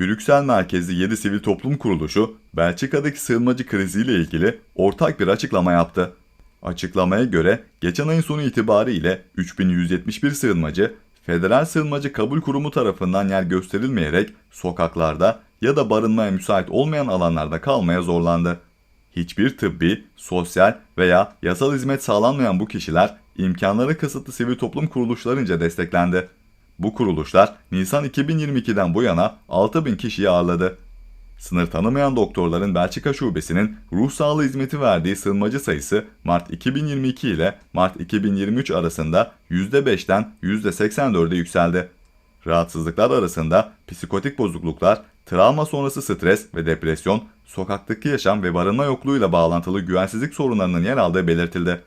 Brüksel merkezli 7 sivil toplum kuruluşu Belçika'daki sığınmacı kriziyle ilgili ortak bir açıklama yaptı. Açıklamaya göre geçen ayın sonu itibariyle 3171 sığınmacı Federal Sığınmacı Kabul Kurumu tarafından yer gösterilmeyerek sokaklarda ya da barınmaya müsait olmayan alanlarda kalmaya zorlandı. Hiçbir tıbbi, sosyal veya yasal hizmet sağlanmayan bu kişiler imkanları kısıtlı sivil toplum kuruluşlarınca desteklendi. Bu kuruluşlar Nisan 2022'den bu yana 6000 kişiyi ağırladı. Sınır tanımayan doktorların Belçika şubesinin ruh sağlığı hizmeti verdiği sığınmacı sayısı Mart 2022 ile Mart 2023 arasında %5'ten %84'e yükseldi. Rahatsızlıklar arasında psikotik bozukluklar, travma sonrası stres ve depresyon, sokaktaki yaşam ve barınma yokluğuyla bağlantılı güvensizlik sorunlarının yer aldığı belirtildi.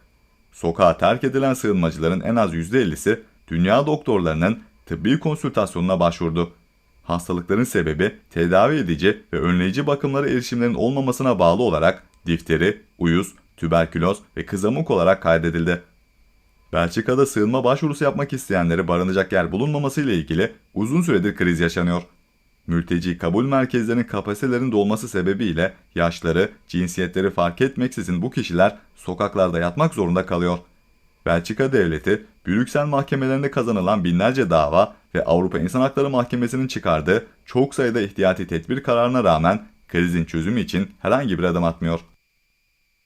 Sokağa terk edilen sığınmacıların en az %50'si dünya doktorlarının tıbbi konsültasyonuna başvurdu. Hastalıkların sebebi tedavi edici ve önleyici bakımlara erişimlerin olmamasına bağlı olarak difteri, uyuz, tüberküloz ve kızamık olarak kaydedildi. Belçika'da sığınma başvurusu yapmak isteyenlere barınacak yer bulunmaması ile ilgili uzun süredir kriz yaşanıyor. Mülteci kabul merkezlerinin kapasitelerinin dolması sebebiyle yaşları, cinsiyetleri fark etmeksizin bu kişiler sokaklarda yatmak zorunda kalıyor. Belçika devleti, Brüksel mahkemelerinde kazanılan binlerce dava ve Avrupa İnsan Hakları Mahkemesi'nin çıkardığı çok sayıda ihtiyati tedbir kararına rağmen krizin çözümü için herhangi bir adım atmıyor.